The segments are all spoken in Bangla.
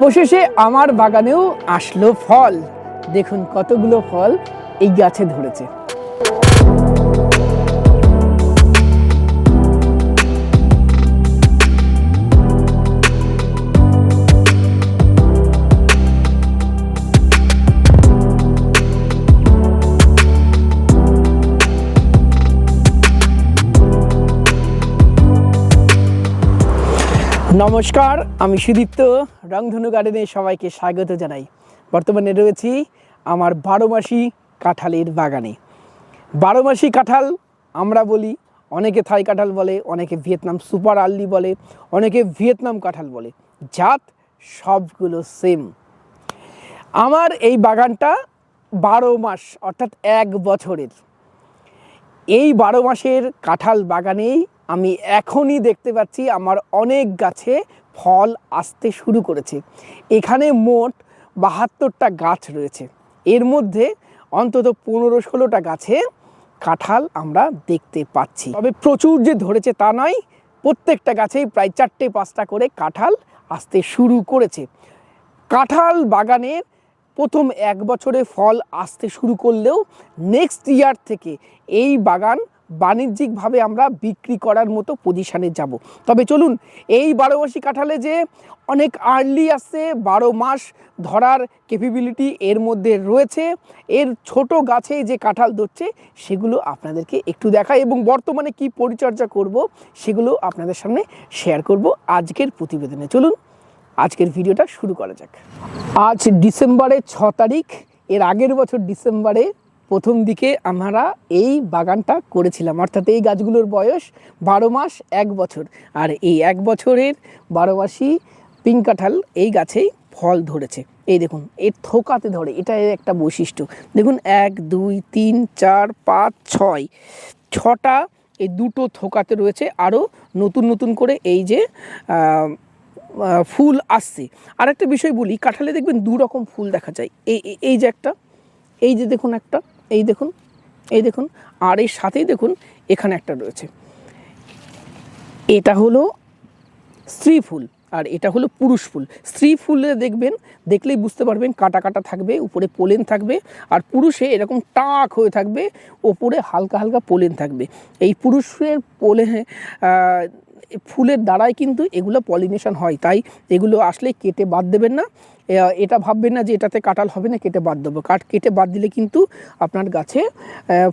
অবশেষে আমার বাগানেও আসলো ফল। দেখুন কতগুলো ফল এই গাছে ধরেছে। নমস্কার, আমি সুদীপ্ত, রংধনু গার্ডেনে সবাইকে স্বাগত জানাই। বর্তমানে রয়েছি আমার বারো মাসি কাঁঠালের বাগানে। বারো মাসি কাঁঠাল আমরা বলি, অনেকে থাই কাঁঠাল বলে, অনেকে ভিয়েতনাম সুপার আর্লি বলে, অনেকে ভিয়েতনাম কাঁঠাল বলে, জাত সবগুলো সেম আমার এই বাগানটা বারো মাস অর্থাৎ এক বছরের। এই বারো মাসের কাঁঠাল বাগানেই আমি এখনই দেখতে পাচ্ছি আমার অনেক গাছে ফল আসতে শুরু করেছে। এখানে মোট বাহাত্তরটা গাছ রয়েছে। এর মধ্যে অন্তত পনেরো ষোলোটা গাছে কাঁঠাল আমরা দেখতে পাচ্ছি। তবে প্রচুর যে ধরেছে তা নয়, প্রত্যেকটা গাছেই প্রায় চারটে পাঁচটা করে কাঁঠাল আসতে শুরু করেছে। কাঁঠাল বাগানের প্রথম এক বছরে ফল আসতে শুরু করলেও নেক্সট ইয়ার থেকে এই বাগান বাণিজ্যিকভাবে আমরা বিক্রি করার মতো পজিশানে যাব। তবে চলুন, এই বারো মাসি কাঁঠালে যে অনেক আর্লি আসছে, বারো মাস ধরার ক্যাপেবিলিটি এর মধ্যে রয়েছে, এর ছোট গাছে যে কাঁঠাল ধরছে, সেগুলো আপনাদেরকে একটু দেখায় এবং বর্তমানে কি পরিচর্যা করব, সেগুলো আপনাদের সামনে শেয়ার করব আজকের প্রতিবেদনে। চলুন, আজকের ভিডিওটা শুরু করা যাক। আজ ডিসেম্বরের ছ তারিখ, এর আগের বছর ডিসেম্বরে প্রথম দিকে আমরা এই বাগানটা করেছিলাম। অর্থাৎ এই গাছগুলোর বয়স বারো মাস এক বছর। আর এই এক বছরের বারো মাসি পিঙ্ক কাঁঠাল এই গাছেই ফল ধরেছে। এই দেখুন, এর থোকাতে ধরে এটা একটা বৈশিষ্ট্য। দেখুন, এক, দুই, তিন, চার, পাঁচ, ছয়, ছটা এই দুটো থোকাতে রয়েছে। আরও নতুন নতুন করে এই যে ফুল আসছে। আর একটা বিষয় বলি, কাঁঠালে দেখবেন দু রকম ফুল দেখা যায়। এই- এই যে একটা, এই যে দেখুন একটা এই দেখুন এই দেখুন, আর এর সাথেই দেখুন, এখানে একটা রয়েছে। এটা হলো স্ত্রী ফুল, আর এটা হলো পুরুষ ফুল। স্ত্রী ফুলে দেখবেন, দেখলেই বুঝতে পারবেন, কাটা কাটা থাকবে, উপরে পোলেন থাকবে, আর পুরুষে এরকম টাক হয়ে থাকবে, ওপরে হালকা হালকা পোলেন থাকবে। এই পুরুষের পোলে ফুলের দ্বারাই কিন্তু এগুলো পলিনেশন হয়, তাই এগুলো আসলে কেটে বাদ দেবেন না। এটা ভাববেন না যে এটাতে কাঁঠাল হবে না, কেটে বাদ দেবো। কাট, কেটে বাদ দিলে কিন্তু আপনার গাছে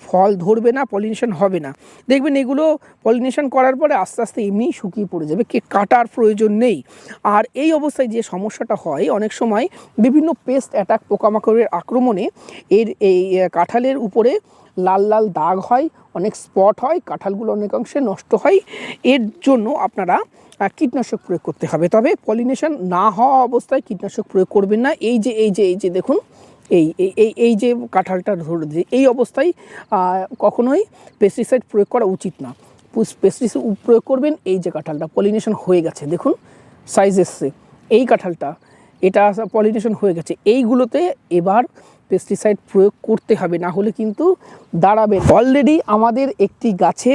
ফল ধরবে না, পলিনেশন হবে না। দেখবেন এগুলো পলিনেশন করার পরে আস্তে আস্তে এমনিই শুকিয়ে পড়ে যাবে, কে কাটার প্রয়োজন নেই। আর এই অবস্থায় যে সমস্যাটা হয়, অনেক সময় বিভিন্ন পেস্ট অ্যাটাক পোকামাকড়ের আক্রমণে এর, এই কাঁঠালের উপরে লাল লাল দাগ হয়, অনেক স্পট হয়, কাঁঠালগুলো অনেকাংশে নষ্ট হয়। এর জন্য আপনারা কীটনাশক প্রয়োগ করতে হবে। তবে পলিনেশন না হওয়া অবস্থায় কীটনাশক প্রয়োগ করবেন না। এই যে এই যে এই যে দেখুন, এই এই এই যে কাঁঠালটা ধরে এই অবস্থায় কখনোই পেস্টিসাইড প্রয়োগ করা উচিত না। পেস্টিসাইড প্রয়োগ করবেন, এই যে কাঁঠালটা, পলিনেশন হয়ে গেছে। দেখুন সাইজ এসছে। এই কাঁঠালটা, এটা পলিনেশন হয়ে গেছে। এইগুলোতে এবার পেস্টিসাইড প্রয়োগ করতে হবে, না হলে কিন্তু দাঁড়াবে অলরেডি আমাদের একটি গাছে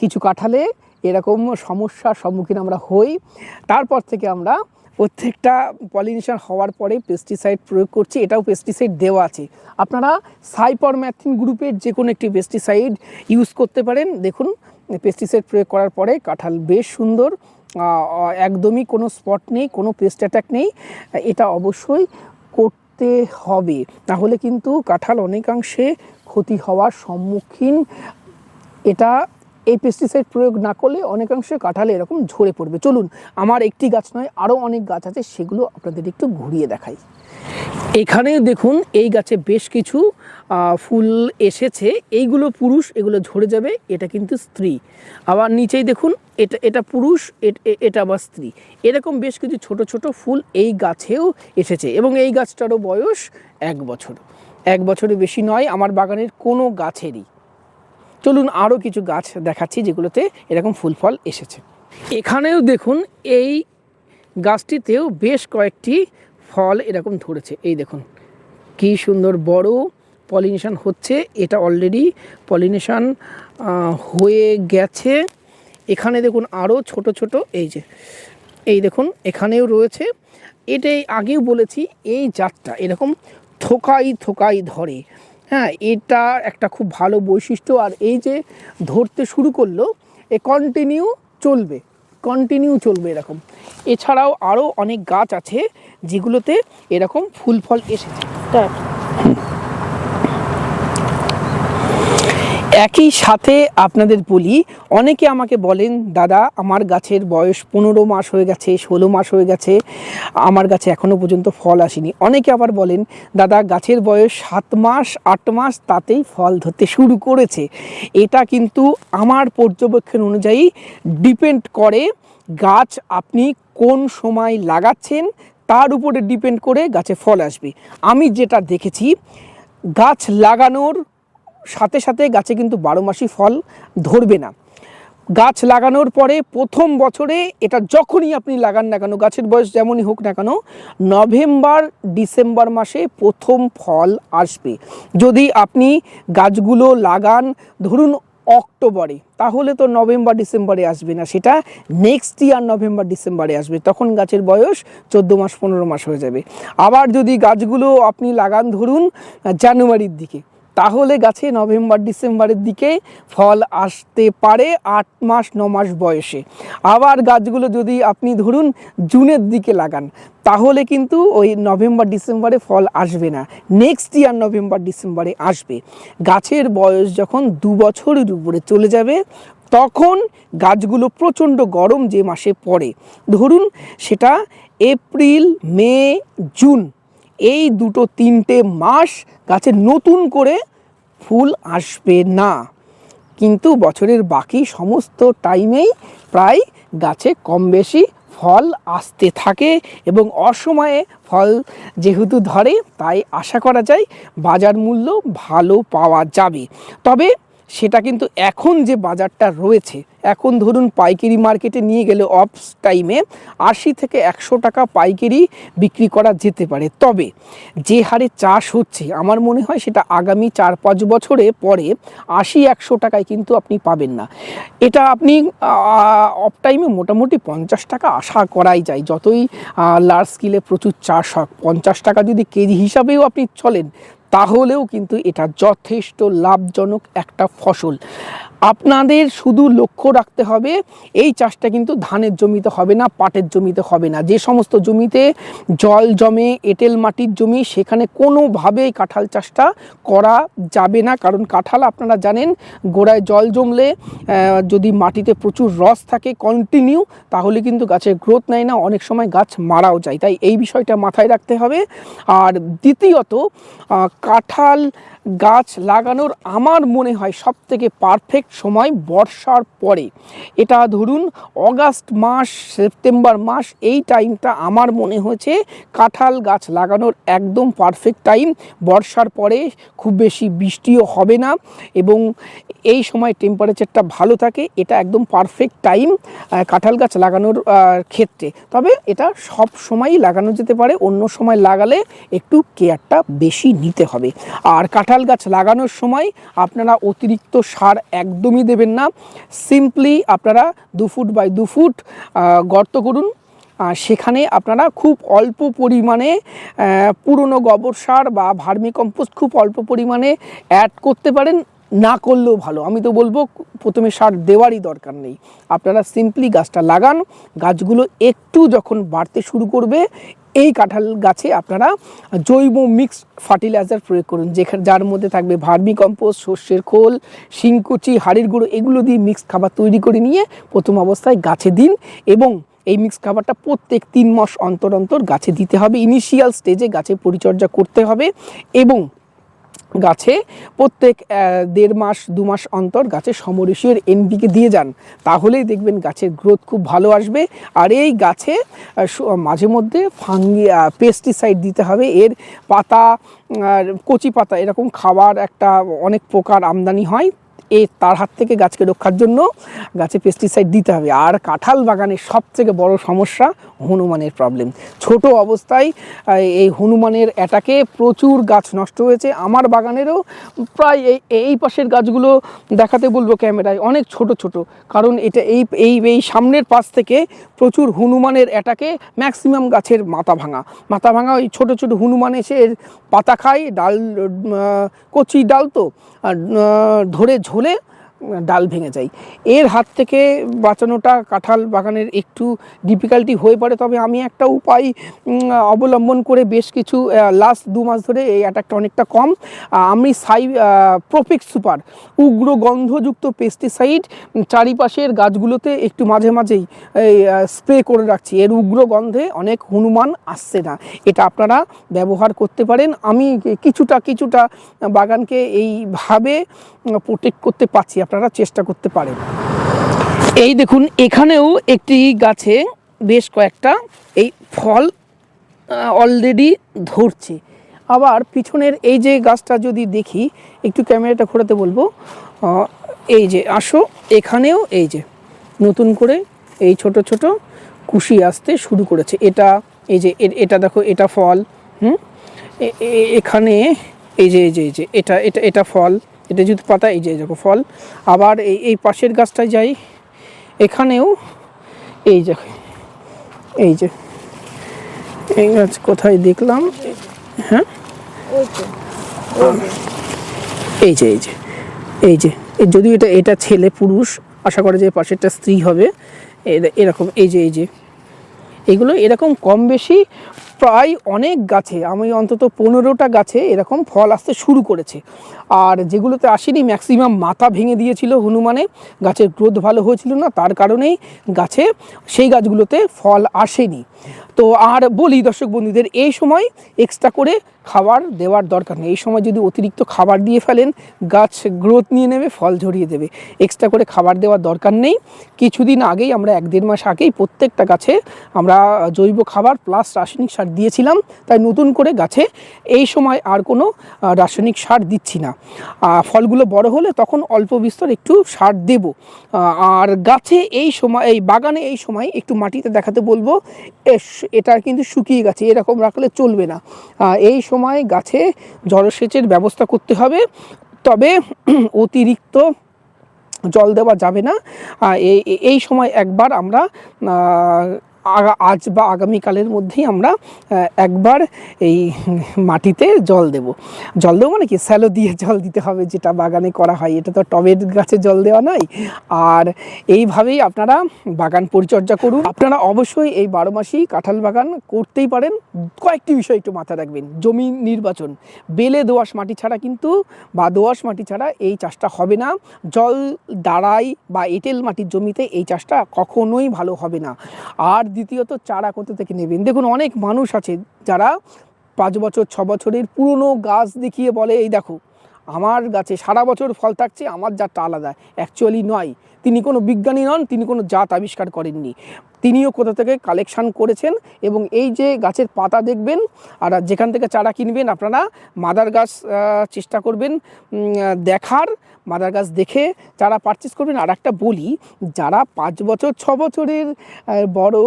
কিছু কাঁঠালে এরকম সমস্যার সম্মুখীন আমরা হই। তারপর থেকে আমরা প্রত্যেকটা পলিনেশন হওয়ার পরে পেস্টিসাইড প্রয়োগ করছি, এটাও পেস্টিসাইড দেওয়া আছে। আপনারা সাইপারম্যাথিন গ্রুপের যে কোনো একটি পেস্টিসাইড ইউজ করতে পারেন। দেখুন পেস্টিসাইড প্রয়োগ করার পরে কাঁঠাল বেশ সুন্দর একদমই কোনো স্পট নেই, কোনো পেস্ট অ্যাটাক নেই। এটা অবশ্যই করতে হবে। তাহলে কিন্তু কাঁঠাল অনেকাংশে ক্ষতি হওয়ার সম্মুখীন। এটা এই পেস্টিসাইড প্রয়োগ না করলে অনেকাংশে কাঁঠালে এরকম ঝরে পড়বে। চলুন, আমার একটি গাছ নয় আরও অনেক গাছ আছে, সেগুলো আপনাদের একটু ঘুরিয়ে দেখাই। এখানে দেখুন, এই গাছে বেশ কিছু ফুল এসেছে। এইগুলো পুরুষ, এগুলো ঝরে যাবে, এটা কিন্তু স্ত্রী। আবার নিচেই দেখুন, এটা এটা পুরুষ এটা আবার স্ত্রী। এরকম বেশ কিছু ছোট ছোট ফুল এই গাছেও এসেছে এবং এই গাছটারও বয়স এক বছর। এক বছরের বেশি নয়, আমার বাগানের কোনো গাছেরই। চলুন আরও কিছু গাছ দেখাচ্ছি যেগুলোতে এরকম ফুল ফল এসেছে। এখানেও দেখুন, এই গাছটিতেও বেশ কয়েকটি ফল এরকম ধরেছে। এই দেখুন, কি সুন্দর বড় পলিনেশন হচ্ছে। এটা অলরেডি পলিনেশন হয়ে গেছে। এখানে দেখুন আরও ছোট ছোট, এই যে, এই দেখুন, এখানেও রয়েছে। এটাই আগেও বলেছি, এই জাতটা এরকম থোকাই থোকাই ধরে। হ্যাঁ এটা একটা খুব ভালো বৈশিষ্ট্য। আর এই যে ধরতে শুরু করল, এ কন্টিনিউ চলবে কন্টিনিউ চলবে এরকম। এছাড়াও আরও অনেক গাছ আছে, যেগুলোতে এরকম ফুল ফল এসেছে। একই সাথে আপনাদের বলি, অনেকে আমাকে বলেন, দাদা, আমার গাছের বয়স পনেরো মাস হয়ে গেছে, ষোলো মাস হয়ে গেছে, আমার গাছে এখনও পর্যন্ত ফল আসেনি। অনেকে আবার বলেন, দাদা, গাছের বয়স সাত মাস, আট মাস, তাতেই ফল ধরতে শুরু করেছে। এটা কিন্তু আমার পর্যবেক্ষণ অনুযায়ী ডিপেন্ড করে গাছ আপনি কোন সময় লাগাচ্ছেন, তার উপরে ডিপেন্ড করে গাছে ফল আসবে। আমি যেটা দেখেছি, গাছ লাগানোর সাথে সাথে গাছে কিন্তু বারো মাসই ফল ধরবে না। গাছ লাগানোর পরে প্রথম বছরে এটা যখনই আপনি লাগান না কেন, গাছের বয়স যেমনই হোক না কেন, নভেম্বর, ডিসেম্বর মাসে প্রথম ফল আসবে। যদি আপনি গাছগুলো লাগান, ধরুন অক্টোবরে, তাহলে তো নভেম্বর, ডিসেম্বরে আসবে না, সেটা নেক্সট ইয়ার নভেম্বর, ডিসেম্বরে আসবে, তখন গাছের বয়স চোদ্দ মাস, পনেরো মাস হয়ে যাবে। আবার যদি গাছগুলো আপনি লাগান, ধরুন, জানুয়ারির দিকে তাহলে গাছে নভেম্বর, ডিসেম্বরের দিকে ফল আসতে পারে আট মাস, ন মাস বয়সে। আবার গাছগুলো যদি আপনি ধরুন জুনের দিকে লাগান, তাহলে কিন্তু ওই নভেম্বর, ডিসেম্বরে ফল আসবে না। নেক্সট ইয়ার নভেম্বর, ডিসেম্বরে আসবে। গাছের বয়স যখন দু বছরের উপরে চলে যাবে, তখন গাছগুলো প্রচণ্ড গরম যে মাসে পড়ে। ধরুন সেটা এপ্রিল, মে, জুন। এই দুটো তিনটে মাস গাছে নতুন করে ফুল আসবে না। কিন্তু বছরের বাকি সমস্ত টাইমেই প্রায় গাছে কম বেশি ফল আসতে থাকে এবং অসময়ে ফল যেহেতু ধরে, তাই আশা করা যায় বাজার মূল্য ভালো পাওয়া যাবে। তবে সেটা কিন্তু এখন যে বাজারটা রয়েছে, এখন ধরুন পাইকারি মার্কেটে নিয়ে গেলে অফ টাইমে আশি থেকে একশো টাকা পাইকারি বিক্রি করা যেতে পারে। তবে যে হারে চাষ হচ্ছে, আমার মনে হয় সেটা আগামী চার পাঁচ বছরে পরে আশি একশো টাকায় কিন্তু আপনি পাবেন না। এটা আপনি অফ টাইমে মোটামুটি পঞ্চাশ টাকা আশা করাই যায়। যতই লার্জ স্কেলে প্রচুর চাষ হোক, পঞ্চাশ টাকা যদি কেজি হিসাবেও আপনি চলেন তাহলেও কিন্তু এটা যথেষ্ট লাভজনক একটা ফসল। আপনাদের শুধু লক্ষ্য রাখতে হবে, এই চাষটা কিন্তু ধানের জমিতে হবে না, পাটের জমিতে হবে না। যে সমস্ত জমিতে জল জমে, এঁটেল মাটির জমি, সেখানে কোনোভাবেই কাঁঠাল চাষটা করা যাবে না। কারণ কাঁঠাল আপনারা জানেন, গোড়ায় জল জমলে যদি মাটিতে প্রচুর রস থাকে কন্টিনিউ তাহলে কিন্তু গাছের গ্রোথ নেয় না, অনেক সময় গাছ মারাও যায়। তাই এই বিষয়টা মাথায় রাখতে হবে। আর দ্বিতীয়ত কাঁঠাল গাছ লাগানোর আমার মনে হয় সব থেকে পারফেক্ট সময় বর্ষার পরে। এটা ধরুন অগাস্ট মাস, সেপ্টেম্বর মাস, এই টাইমটা আমার মনে হয়েছে কাঁঠাল গাছ লাগানোর একদম পারফেক্ট টাইম বর্ষার পরে খুব বেশি বৃষ্টিও হবে না এবং এই সময় টেম্পারেচারটা ভালো থাকে, এটা একদম পারফেক্ট টাইম কাঁঠাল গাছ লাগানোর ক্ষেত্রে। তবে এটা সব সময়ই লাগানো যেতে পারে, অন্য সময় লাগালে একটু কেয়ারটা বেশি নিতে হবে। আর কাঁঠাল গাছ লাগানোর সময় আপনারা অতিরিক্ত সার একদমই দেবেন না। সিম্পলি আপনারা দু ফুট বাই দু ফুট গর্ত করুন। সেখানে আপনারা খুব অল্প পরিমাণে পুরনো গোবর সার বা ভার্মি কম্পোস্ট খুব অল্প পরিমাণে অ্যাড করতে পারেন। না করলেও ভালো। আমি তো বলব, প্রথমে সার দেওয়ারই দরকার নেই। আপনারা সিম্পলি গাছটা লাগান। গাছগুলো একটু যখন বাড়তে শুরু করবে, এই কাঁঠাল গাছে আপনারা জৈব মিক্স ফার্টিলাইজার প্রয়োগ করুন। যেখানে, যার মধ্যে থাকবে ভার্মি কম্পোস্ট সর্ষের খোল, শিংকুচি, হাড়ির গুঁড়ো, এগুলো দিয়ে মিক্স খাবার তৈরি করে নিয়ে প্রথম অবস্থায় গাছে দিন এবং এই মিক্স খাবারটা প্রত্যেক তিন মাস অন্তর অন্তর গাছে দিতে হবে। ইনিশিয়াল স্টেজে গাছে পরিচর্যা করতে হবে এবং গাছে প্রত্যেক দেড় মাস, দু মাস অন্তর গাছে সমরেশীয় এনপিকে দিয়ে যান। তাহলেই দেখবেন গাছের গ্রোথ খুব ভালো আসবে। আর এই গাছে মাঝে মধ্যে ফাঙ্গি পেস্টিসাইড দিতে হবে। এর পাতা কচি পাতা, এরকম খাবার একটা অনেক প্রকার আমদানি হয়। এই তার হাত থেকে গাছকে রক্ষার জন্য গাছে পেস্টিসাইড দিতে হবে। আর কাঁঠাল বাগানের সবথেকে বড় সমস্যা হনুমানের প্রবলেম ছোট অবস্থায় এই হনুমানের অ্যাটাকে প্রচুর গাছ নষ্ট হয়েছে। আমার বাগানেরও প্রায় এই এই পাশের গাছগুলো দেখাতে বলব ক্যামেরায়। অনেক ছোট ছোট। কারণ এটা এই এই এই সামনের পাশ থেকে প্রচুর হনুমানের অ্যাটাকে ম্যাক্সিমাম গাছের মাথা ভাঙা। মাথা ভাঙা ওই ছোট ছোট হনুমান এসে পাতা খায়, ডাল কচি ডাল তো ধরে ঝোলে déroulé. ডাল ভেঙে যায়। এর হাত থেকে বাঁচানোটা কাঁঠাল বাগানের একটু ডিফিকাল্টি হয়ে পড়ে, তবে আমি একটা উপায় অবলম্বন করে বেশ কিছু লাস্ট দু মাস ধরে এই অ্যাটাকটা অনেকটা কম। আমি সাই প্রোপেক্ট সুপার উগ্র গন্ধযুক্ত পেস্টিসাইড চারিপাশের গাছগুলোতে একটু মাঝে মাঝেই স্প্রে করে রাখছি। এর উগ্র গন্ধে অনেক হনুমান আসছে না। এটা আপনারা ব্যবহার করতে পারেন। আমি কিছুটা কিছুটা বাগানকে এইভাবে প্রোটেক্ট করতে পারছি। আপনারা চেষ্টা করতে পারেন। এই দেখুন, এখানেও একটি গাছে বেশ কয়েকটা এই ফল অলরেডি ধরছে। আবার পিছনের এই যে গাছটা যদি দেখি, একটু ক্যামেরাটা ঘোরাতে বলব। এই যে, আসো, এখানেও এই যে, নতুন করে এই ছোট ছোট কুশি আসতে শুরু করেছে। এটা, এই যে এটা দেখো, এটা ফল, হুম? এখানে, এই যে এই যে এই যে, এটা এটা এটা ফল এটা যদি পাতা এই যে দেখো ফল। আবার এই এই পাশের গাছটায় যাই এখানেও এই যে এই যে এই গাছ কোথায় দেখলাম? হ্যাঁ? এই যে এই যে এই যে যদিও এটা এটা ছেলে পুরুষ আশা করে যে পাশেরটা স্ত্রী হবে। এরকম এই যে এই যে এগুলো এরকম কম বেশি প্রায় অনেক গাছে, আমি অন্তত পনেরোটা গাছে এরকম ফল আসতে শুরু করেছে। আর যেগুলোতে আসেনি ম্যাক্সিমাম মাথা ভেঙে দিয়েছিল হনুমানে, গাছের গ্রোথ ভালো হয়েছিল না, তার কারণেই গাছে সেই গাছগুলোতে ফল আসেনি। তো আর বলি দর্শক বন্ধুদের, এই সময় এক্সট্রা করে খাবার দেওয়ার দরকার নেই। এই সময় যদি অতিরিক্ত খাবার দিয়ে ফেলেন, গাছ গ্রোথ নিয়ে নেবে, ফল ঝরিয়ে দেবে। এক্সট্রা করে খাবার দেওয়ার দরকার নেই। কিছুদিন আগেই আমরা এক দেড় মাস আগেই প্রত্যেকটা গাছে আমরা জৈব খাবার প্লাস রাসায়নিক সার দিয়েছিলাম। তাই নতুন করে গাছে এই সময় আর কোনো রাসায়নিক সার দিচ্ছি না। ফলগুলো বড় হলে তখন অল্প বিস্তর একটু সার দেব। আর গাছে এই সময়, এই বাগানে এই সময় একটু মাটিতে দেখাতে বলব এটা কিন্তু শুকিয়ে গেছে। এরকম রাখলে চলবে না। এই সময় গাছে জলসেচের ব্যবস্থা করতে হবে। তবে অতিরিক্ত জল দেওয়া যাবে না। এই সময় একবার আমরা আজ বা আগামীকালের মধ্যেই আমরা একবার এই মাটিতে জল দেব। জল দেবো মানে কি? স্যালো দিয়ে জল দিতে হবে, যেটা বাগানে করা হয়। এটা তো টবের গাছে জল দেওয়া নয়। আর এইভাবেই আপনারা বাগান পরিচর্যা করুন। আপনারা অবশ্যই এই বারো মাসি কাঁঠাল বাগান করতেই পারেন। কয়েকটি বিষয় একটু মাথায় রাখবেন। জমি নির্বাচন। বেলে দোআঁশ মাটি ছাড়া কিন্তু বা দোআঁশ মাটি ছাড়া এই চাষটা হবে না। জল দাঁড়াই বা এঁটেল মাটির জমিতে এই চাষটা কখনোই ভালো হবে না। আর দ্বিতীয়ত চারা কোথা থেকে নেবেন? দেখুন, অনেক মানুষ আছে যারা পাঁচ বছর, ছ বছরের পুরনো গাছ দেখিয়ে বলে, এই দেখো, আমার গাছে সারা বছর ফল থাকছে, আমার জাতটা আলাদা। অ্যাকচুয়ালি নয়। তিনি কোনো বিজ্ঞানী নন, তিনি কোনো জাত আবিষ্কার করেননি। তিনিও কোথা থেকে কালেকশান করেছেন এবং এই যে গাছের পাতা দেখবেন, আর যেখান থেকে চারা কিনবেন, আপনারা মাদার গাছ চেষ্টা করবেন দেখার, মাদার গাছ দেখে চারা পারচেস করবেন। আর একটা বলি, যারা পাঁচ বছর, ছ বছরের বড়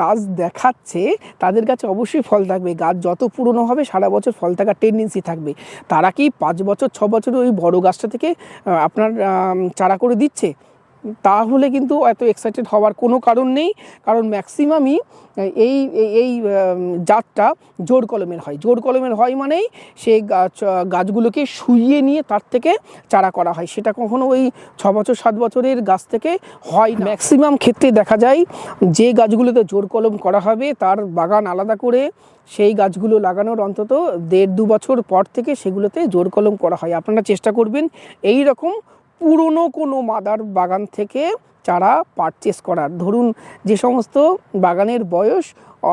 গাছ দেখাচ্ছে, তাদের কাছে অবশ্যই ফল থাকবে। গাছ যত পুরনো হবে, সারা বছর ফল থাকার টেন্ডেন্সি থাকবে। তারা কি পাঁচ বছর, ছ বছরের ওই বড় গাছটা থেকে আপনার চারা করে দিচ্ছে? তাহলে কিন্তু এত এক্সাইটেড হওয়ার কোনো কারণ নেই। কারণ ম্যাক্সিমামই এই, এই- জাতটা জোর কলমের হয়। জোর কলমের হয় মানেই সেই গাছ, গাছগুলোকে শুইয়ে নিয়ে তার থেকে চারা করা হয়। সেটা কখনো ওই ছ বছর, সাত বছরের গাছ থেকে হয় ম্যাক্সিমাম ক্ষেত্রে দেখা যায় যে গাছগুলোতে জোর কলম করা হবে, তার বাগান আলাদা করে সেই গাছগুলো লাগানোর অন্তত দেড় দু বছর পর থেকে সেগুলোতে জোর কলম করা হয়। আপনারা চেষ্টা করবেন এই রকম পুরনো কোনো মাদার বাগান থেকে চারা পারচেস করার। ধরুন, যে সমস্ত বাগানের বয়স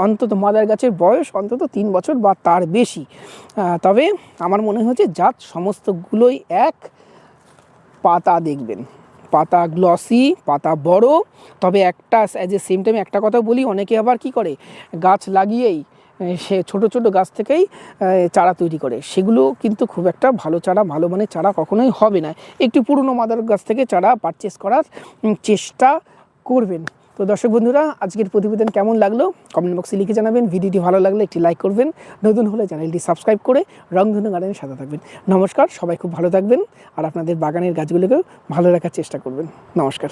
অন্তত, মাদার গাছের বয়স অন্তত তিন বছর বা তার বেশি। তবে আমার মনে হচ্ছে জাত সমস্তগুলোই এক। পাতা দেখবেন। পাতা গ্লসি পাতা বড়। তবে একটা অ্যাজ এ সেম টাইম একটা কথা বলি, অনেকে আবার কি করে, গাছ লাগিয়েই সে ছোট ছোট গাছ থেকেই চারা তৈরি করে। সেগুলো কিন্তু খুব একটা ভালো চারা, ভালো মানের চারা কখনোই হবে না। একটি পুরনো মাদার গাছ থেকে চারা পারচেস করার চেষ্টা করবেন। তো দর্শক বন্ধুরা, আজকের প্রতিবেদন কেমন লাগল? কমেন্ট বক্সে লিখে জানাবেন। ভিডিওটি ভালো লাগলে একটি লাইক করবেন। নতুন হলে চ্যানেলটি সাবস্ক্রাইব করে রংধনু গার্ডেনের সাথে থাকবেন। নমস্কার, সবাই খুব ভালো থাকবেন। আর আপনাদের বাগানের গাছগুলোকেও ভালো রাখার চেষ্টা করবেন। নমস্কার।